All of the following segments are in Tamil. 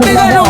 没有没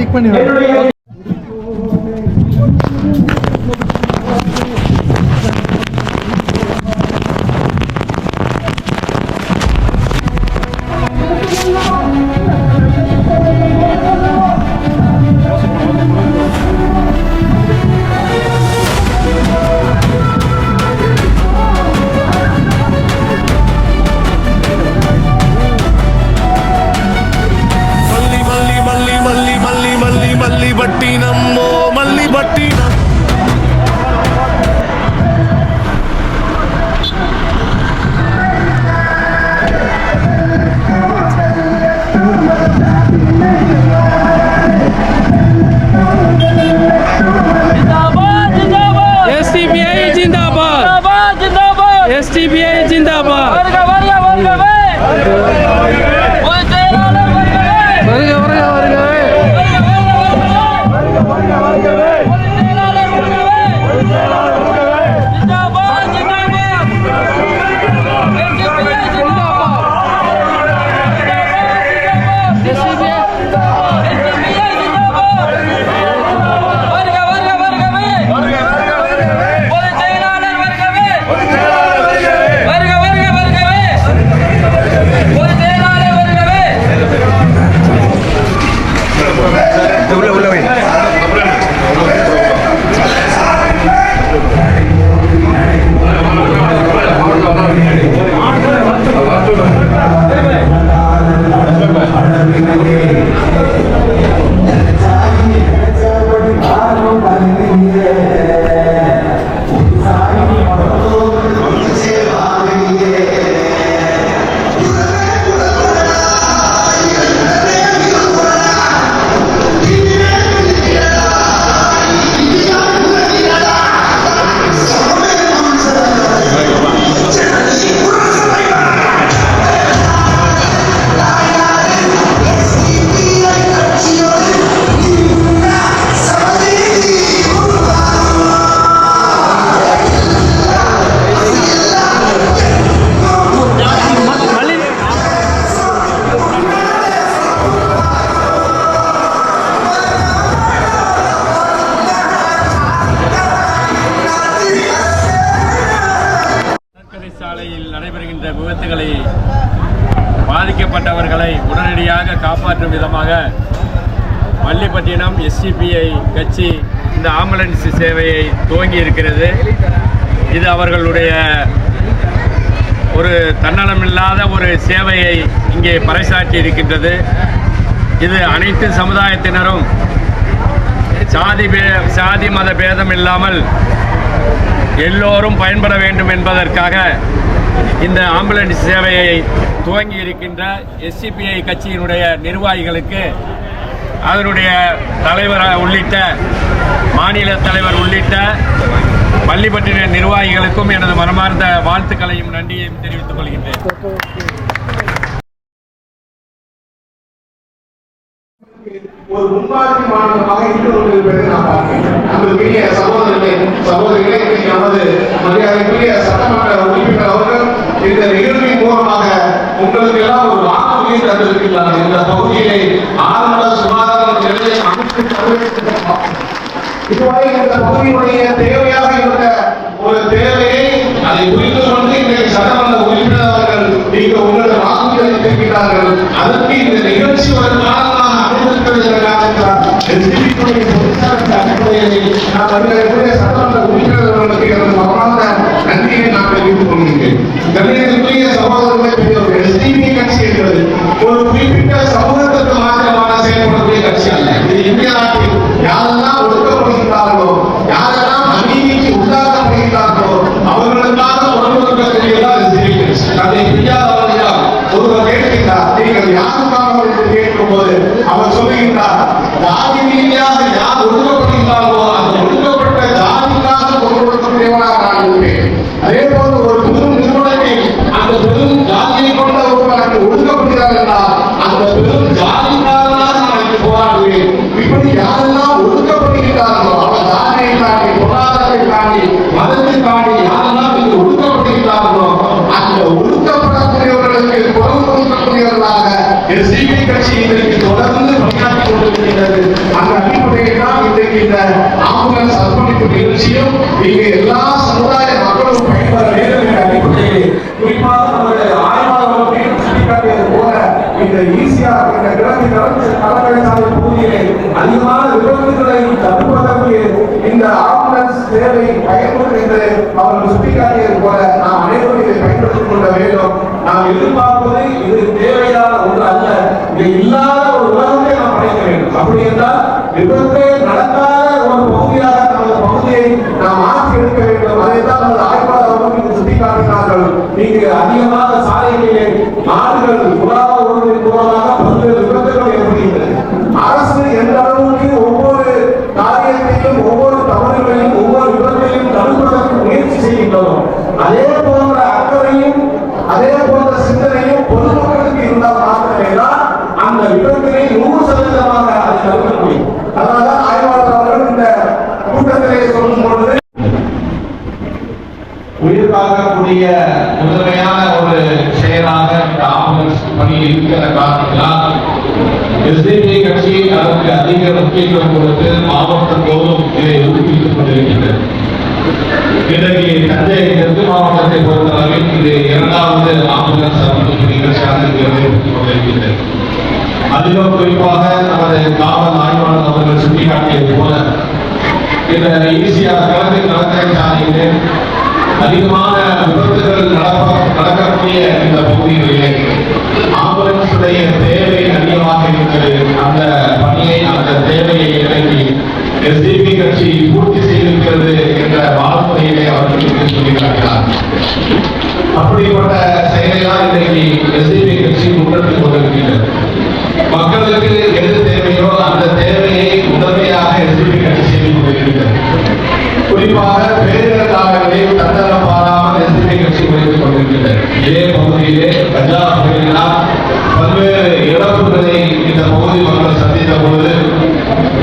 கிளிக் பண்ணி துவங்கி இருக்கிறது. இது அவர்களுடைய ஒரு தன்னலமில்லாத ஒரு சேவையை இங்கே பறைசாற்றி இருக்கின்றது. இது அனைத்து சமுதாயத்தினரும் சாதி பே சாதி மத பேதம் இல்லாமல் எல்லோரும் பயன்பட வேண்டும் என்பதற்காக இந்த ஆம்புலன்ஸ் சேவையை துவங்கி இருக்கின்ற எஸ்சிபிஐ கட்சியினுடைய நிர்வாகிகளுக்கு அதனுடைய தலைவர் உள்ளிட்ட மாநில தலைவர் உள்ளிட்ட பள்ளிப்பட்டின நிர்வாகிகளுக்கும் எனது மனமார்ந்த வாழ்த்துக்களையும் நன்றியையும் தெரிவித்துக் கொள்கின்றேன். ஒரு முன்மாதிரி மாணவனாக இருந்து கொண்டிருப்பதை நான் பார்க்கிறேன். நம்மளுக்குரிய சகோதரர்களே சகோதரிகளே நமது மரியாதைக்குரிய சட்டமன்ற உறுப்பினர் அவர்கள் இந்த நிகழ்வின் மூலமாக உங்களுக்கு எல்லாம் ஒரு வாக்குறுதியை தந்திருக்கிறார்கள் இந்த பகுதியிலே ஆரம்ப சுகாதார நிலையை அமைத்து இதுவரை இந்த பகுதியினுடைய தேவையாக இருந்த ஒரு தேவையை அதை புரிந்து கொண்டு இன்றைக்கு சட்டமன்ற உறுப்பினர் அவர்கள் நீங்கள் உங்களோட வாக்குறுதியை அளித்திருக்கிறார்கள் அதற்கு இந்த நிகழ்ச்சி வருமானம் కలిగి ദാരിദ്ര്യമില്ലാതെ அதிகமான விபத்துகளை தடுப்பதற்கு இந்த ஆம்புலன்ஸ் சேவை பயன்படும் என்று அவர்கள் சுட்டிக்காட்டியது போல நாம் அனைவரும் இதை பயன்படுத்திக் கொள்ள வேண்டும். நாம் எதிர்பார்ப்பது இது தேவையான ஒன்று அல்ல. இது இல்லாத ஒரு உலகத்தை நாம் படைக்க வேண்டும். அப்படி என்றால் நடக்காத ஒரு பகுதியாக நமது பகுதியை நாம் மாற்றி எடுக்க வேண்டும். அதைத்தான் நமது ஆய்வாளர் இங்கு சுட்டிக்காட்டினார்கள் இங்கு அதிகமாக சாலைகளிலே மாடுகள் உலக அதே போன்ற அக்கறையும் அதே போன்ற சிந்தனையும் பொதுமக்களுக்கு இருந்தால் மாத்திரமே தான் அந்த விபத்தினை நூறு சதவீதமாக அதை தவிர்க்க முடியும். அதனால்தான் ஆய்வாளர் அவர்கள் இந்த கூட்டத்திலே சொல்லும் பொழுது உயிர் காக்கக்கூடிய முதன்மையான ஒரு செயலாக இந்த ஆம்புலன்ஸ் பணி இருக்கிற காரணத்தினால் எஸ்டிபி கட்சி அதற்கு அதிக முக்கியத்துவம் கொடுத்து மாவட்டம் தோறும் இதை ஊக்குவித்துக் கொண்டிருக்கின்றது. இன்றைக்கு தஞ்சை தெற்கு மாவட்டத்தை பொறுத்தளவில் இது இரண்டாவது ஆம்புலன்ஸ் அமைப்பு நிகழ்ச்சியாக இங்கே அதிலும் குறிப்பாக நமது காவல் ஆய்வாளர் அவர்கள் சுட்டிக்காட்டியது போல இந்த ஈசிஆர் கிழக்கு கடற்கரை சாலையிலே அதிகமான விபத்துகள் நடக்கக்கூடிய இந்த பகுதிகளிலே ஆம்புலன்ஸுடைய தேவை அதிகமாக இருக்கிறது அந்த பணியை அந்த தேவையை இறங்கி எஸ்டிபி கட்சி பூர்த்தி செய்திருக்கிறது என்ற வாழ்முறையிலே அவர்களுக்கு சொல்லி காட்டினார் அப்படிப்பட்ட செயலை தான் இன்றைக்கு எஸ்டிபி கட்சி முன்னெடுத்துக் கொண்டிருக்கிறது மக்களுக்கு எது தேவையோ அந்த தேவையை உடனடியாக எஸ்டிபி கட்சி செய்து கொண்டிருக்கிறது. குறிப்பாக பேரிடர் காலங்களில் இதே பகுதியிலே கஜா பல்வேறு இழப்புகளை இந்த பகுதி மக்கள் சந்தித்த பொழுது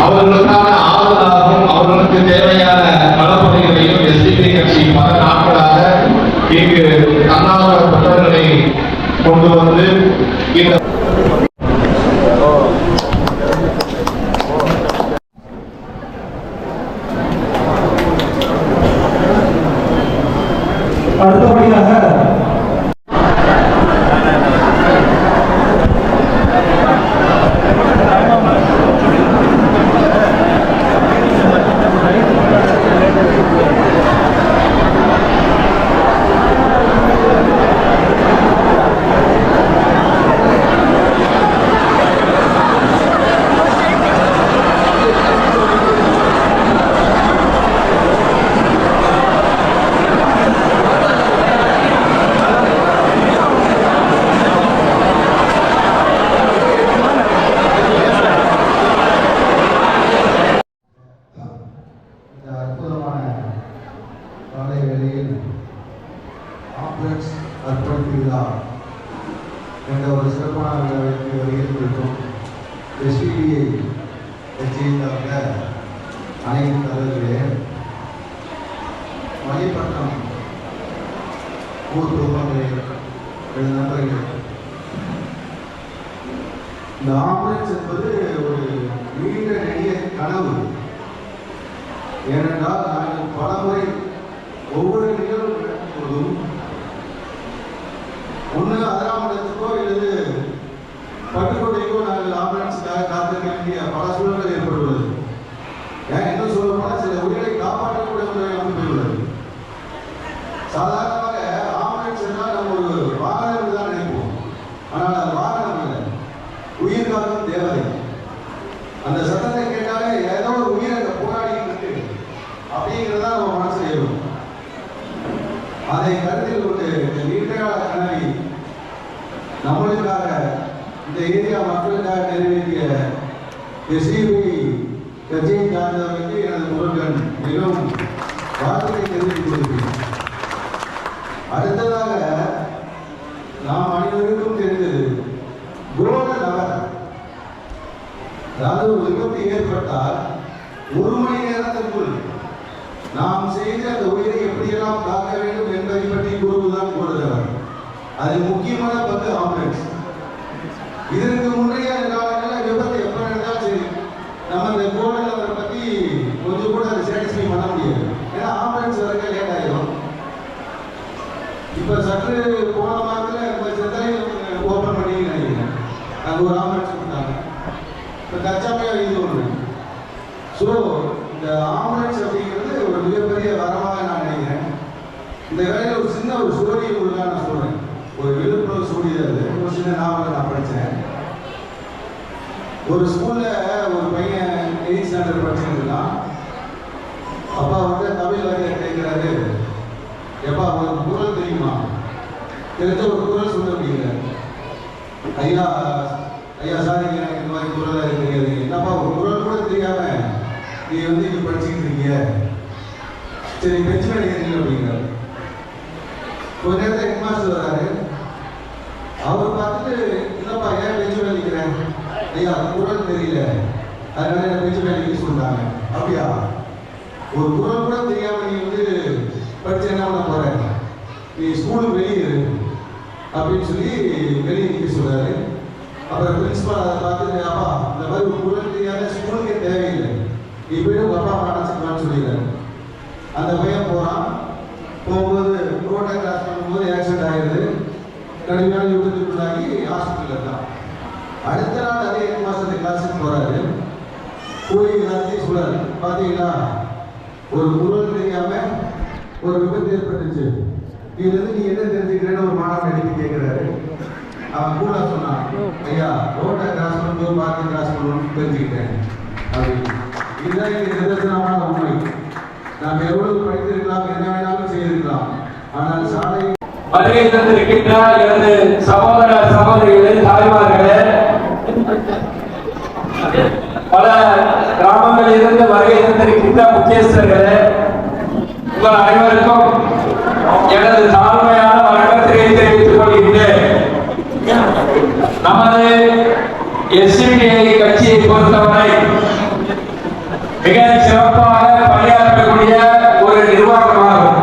அவர்களுக்கான ஆறுதலாகவும் அவர்களுக்கு தேவையான நலப்பணிகளையும் எஸ்டிபி கட்சி பல நாட்களாக இங்கு தன்னார்வ தொண்டர்களை கொண்டு வந்து இந்த ஆம்புலன்ஸ் அர்ப்பணிப்பு என்ற ஒரு சிறப்பான விழாவிற்கு வருகின்றிருக்கும் எஸ்பிபிஐ கட்சியின் ஒன்று அதிராமடத்துக்கோ அல்லது பட்டுக்கோட்டைக்கோ நாங்கள் ஆம்புலன்ஸுக்காக காத்திருக்க வேண்டிய பல சூழல்கள் ஏற்படுவது ஏன் இன்னும் சொல்ல போனால் சில உயிரை காப்பாற்றக்கூடிய ஒரு அமைப்பு உள்ளது சாதாரணமாக ஆம்புலன்ஸ் என்றால் நம்ம ஒரு வாகனம் தான் நினைப்போம் ஆனால் அது வாகனம் இல்லை உயிர் காக்கும் தேவதை அந்த சத்தத்தை கேட்டாலே ஏதோ ஒரு உயிர் அங்க போராடிட்டு இருக்கு அப்படிங்கிறதா நம்ம மனசுல ஏறும் அதை கருத்தில் கொண்டு இந்த நீண்டகால கனவை நம்மளுக்காக இந்த ஏரியா மக்களுக்காக நிறைவேற்றிய எஸ்இபி கட்சியை சார்ந்தவர்களுக்கு எனது முருகன் மிகவும் வாழ்த்துக்களை தெரிவித்துக் கொள்கிறேன். அடுத்ததாக நாம் அனைவருக்கும் தெரிந்தது கோண நகர் அதாவது ஒரு விபத்து ஏற்பட்டால் ஒரு மணி நேரத்திற்குள் நாம் செய்த அந்த உயிரை எப்படியெல்லாம் காக்க வேண்டும் என்பதை பற்றி கூறுவதுதான் கூறுகிறார் அது முக்கியமான பங்கு ஆம்புலன்ஸ் இதற்கு முன்னே காலங்களில் விபத்து எப்ப நடந்தாலும் சரி ஆம்புலன்ஸ் வரக்க லேட் ஆயிடும் இப்போ சற்று போன மாதத்தில் இப்போ சென்னையில் ஓப்பன் பண்ணி நினைக்கிறேன் அது ஒரு ஆம்புலன்ஸ் கொடுத்தாங்க. இப்போ தற்சமயம் இது ஒன்று ஸோ இந்த ஆம்புலன்ஸ் அப்படிங்கிறது ஒரு மிகப்பெரிய வரமாக நான் நினைக்கிறேன். இந்த வேலையில் ஒரு சின்ன ஒரு ஸ்டோரி உங்களுக்கு நான் சொல்கிறேன் ஒரு விழுப்புரம் ஸ்டோரி அது. ஒரு சின்ன நாவலை நான் படித்தேன் ஒரு ஸ்கூலில் ஒரு பையன் எயிட் ஸ்டாண்டர்ட் படிச்சுருந்தான் இருக்கான் அப்பா வந்து தமிழ் வாரியார் கேட்குறாரு எப்பா ஒரு குரல் தெரியுமா தெரிஞ்ச ஒரு குரல் சொல்ல முடியல. ஐயா ஐயா சார் எனக்கு இந்த மாதிரி குரலாக எனக்கு தெரியாது என்னப்பா ஒரு குரல் கூட தெரியாம நீ வந்து இங்கே படிச்சுக்கிட்டு இருக்கீங்க? சரி பெஞ்ச் மேலே ஏறி அப்படிங்கிறாரு. கொஞ்ச நேரத்தில் ஹெட் மாஸ்டர் வராரு. அவர் பார்த்துட்டு என்னப்பா ஏன் பெஞ்சு மேலே நிற்கிறேன் ஐயா குரல் தெரியல. அதனால என்ன பெஞ்சு மேலே நிற்க சொல்றாங்க அப்படியா? ஒரு குரல் கூட தெரியாம நீ வந்து படிச்சு என்ன பண்ண போற? நீ ஸ்கூலுக்கு வெளியே இரு. அப்படின்னு சொல்லி வெளியே நிற்க சொல்றாரு. அப்புறம் பிரின்சிபால் அதை பார்த்து அப்பா இந்த மாதிரி ஒரு குரல் தெரியாத ஸ்கூலுக்கே தேவையில்லை. நீ போய் அப்பா அம்மா நினச்சிக்கலாம்னு சொல்லிடுறாரு. அந்த பையன் போறான். போகும்போது ரோட்டை கிராஸ் பண்ணும்போது ஆக்சிடென்ட் ஆயிடுது. கடுமையான விபத்துக்குள்ளாகி ஹாஸ்பிட்டலில் இருக்கான். அடுத்த நாள் அதே ஹெட் மாதத்து கிளாஸுக்கு போகிறாரு போய் எல்லாத்தையும் சொல்கிறாரு பார்த்தீங்கன்னா ஒரு குரல் தெரியாமல் ஒரு விபத்து ஏற்பட்டுச்சு. இதுல இருந்து நீ என்ன தெரிஞ்சுக்கிறேன்னு ஒரு மாணவன் எழுப்பி கேட்கிறாரு. அவன் கூட சொன்னான் ஐயா ரோட்டை கிராஸ் பண்ணும்போது பார்த்து கிராஸ் பண்ணணும்னு தெரிஞ்சுக்கிட்டேன். அப்படின்னு இதுதான் இங்க நிதர்சனமான உண்மை. நாம் எவ்வளவு படித்திருக்கலாம் என்ன வேணாலும் செய்திருக்கலாம். ஆனால் சாலை வருகை தந்திருக்கின்ற எனது சகோதர சகோதரிகளே தாய்மார்களே பல கிராமங்களில் இருந்து வருகை தந்திருக்கின்ற முக்கியஸ்தர்களே உங்கள் அனைவருக்கும் எனது தாழ்மையான வணக்கத்தினை தெரிவித்துக் கொள்கின்றேன். நமது எஸ்டிஐ கட்சியை பொறுத்தவரை மிக சிறப்பாக பணியாற்றக்கூடிய ஒரு நிர்வாகமாகும்.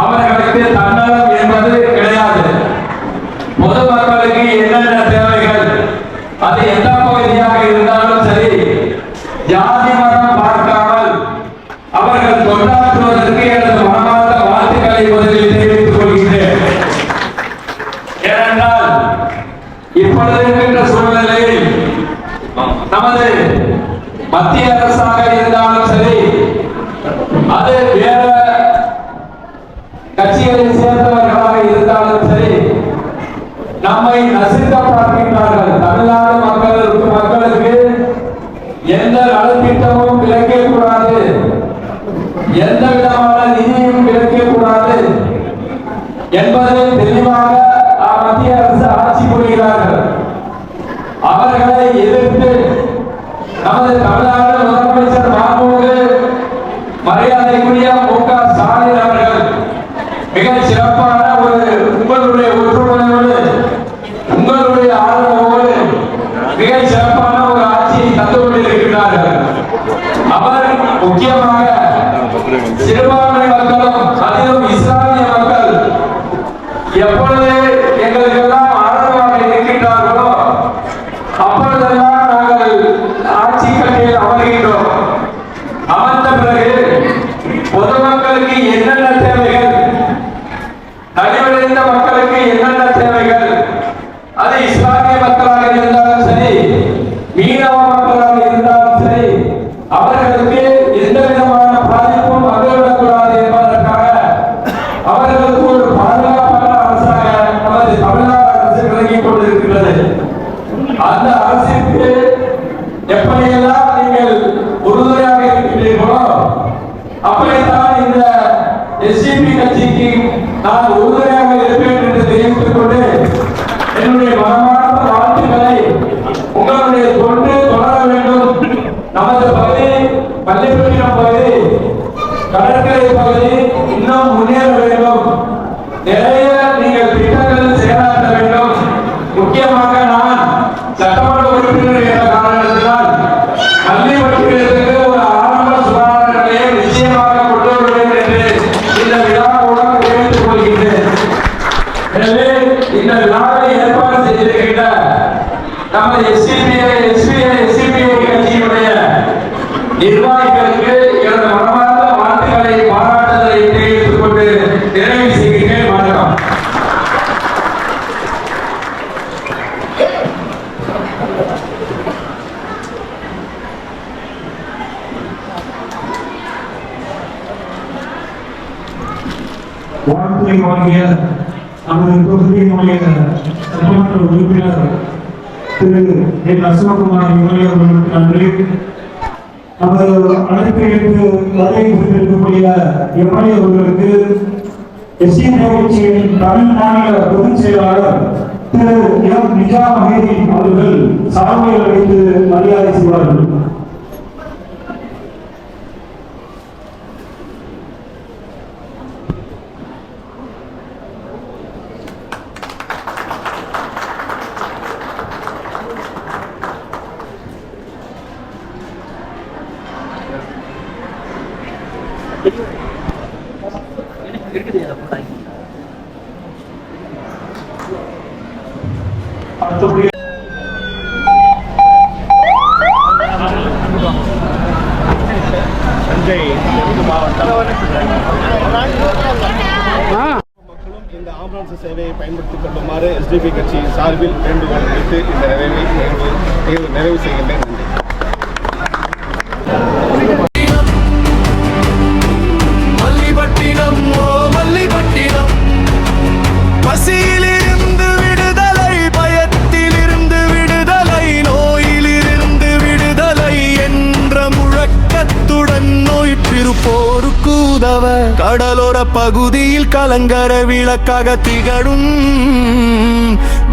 அவர்களுக்கு தன்னலம் என்பது கிடையாது. பொதுமக்களுக்கு என்னென்ன தேவைகள் அது எந்த பகுதியாக இருந்தாலும் சரி ஜாதி மதம் பார்க்க என்பதை தெளிவாக அஹ், மத்திய அரசு எஸ்டிபி கட்சிக்கு நான் உறுதுணையாக இருப்பேன் என்று தெரிவித்துக் கொண்டு என்னுடைய மனமார்ந்த வாழ்த்துக்களை உங்களுடைய தொண்டு தொடர வேண்டும். நமது பகுதி பள்ளிப்பட்டினம் பகுதி கடற்கரை பகுதி இன்னும் முன்னேற வேண்டும். நிறைய நீங்கள் திட்டங்கள் செயலாற்ற வேண்டும். முக்கியமாக நமது எஸ்சிபிஐ எஸ்பிஐ எஸ்சிபிஐ கட்சியினுடைய நிர்வாகிகளுக்கு எனது மனமார்ந்த வாழ்த்துக்களை வாழ்த்துறை வாங்கிய நமது தொகுதியினுடைய சட்டமன்ற உறுப்பினர் திரு என் அசோக்குமார் இவர்கள் அவர்களுக்கு நன்றி நமது அழைப்பை ஏற்று வருகை புரிந்திருக்கக்கூடிய எம்எல்ஏ அவர்களுக்கு எஸ்சி கட்சியின் தமிழ் மாநில பொதுச் செயலாளர் திரு எம் நிஜா மஹேதி அவர்கள் சார்பில் அளித்து மரியாதை செய்வார்கள். அடுத்தபடி இந்த ஆம்புலன்ஸ் சேவையை பயன்படுத்திக் கொள்ளுமாறு எஸ்டிபி கட்சி சார்பில் வேண்டுகோள் வைத்து இந்த நிறைவை நிறைவு- நிறைவு செய்கின்றேன் சிறு போருக்கு உதவ கடலோர பகுதியில் கலங்கர விளக்காக திகழும்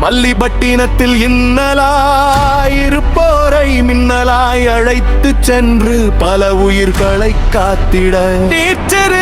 மல்லிபட்டினத்தில் இன்னலாயிருப்போரை மின்னலாய் அழைத்து சென்று பல உயிர்களை காத்திட. நேற்று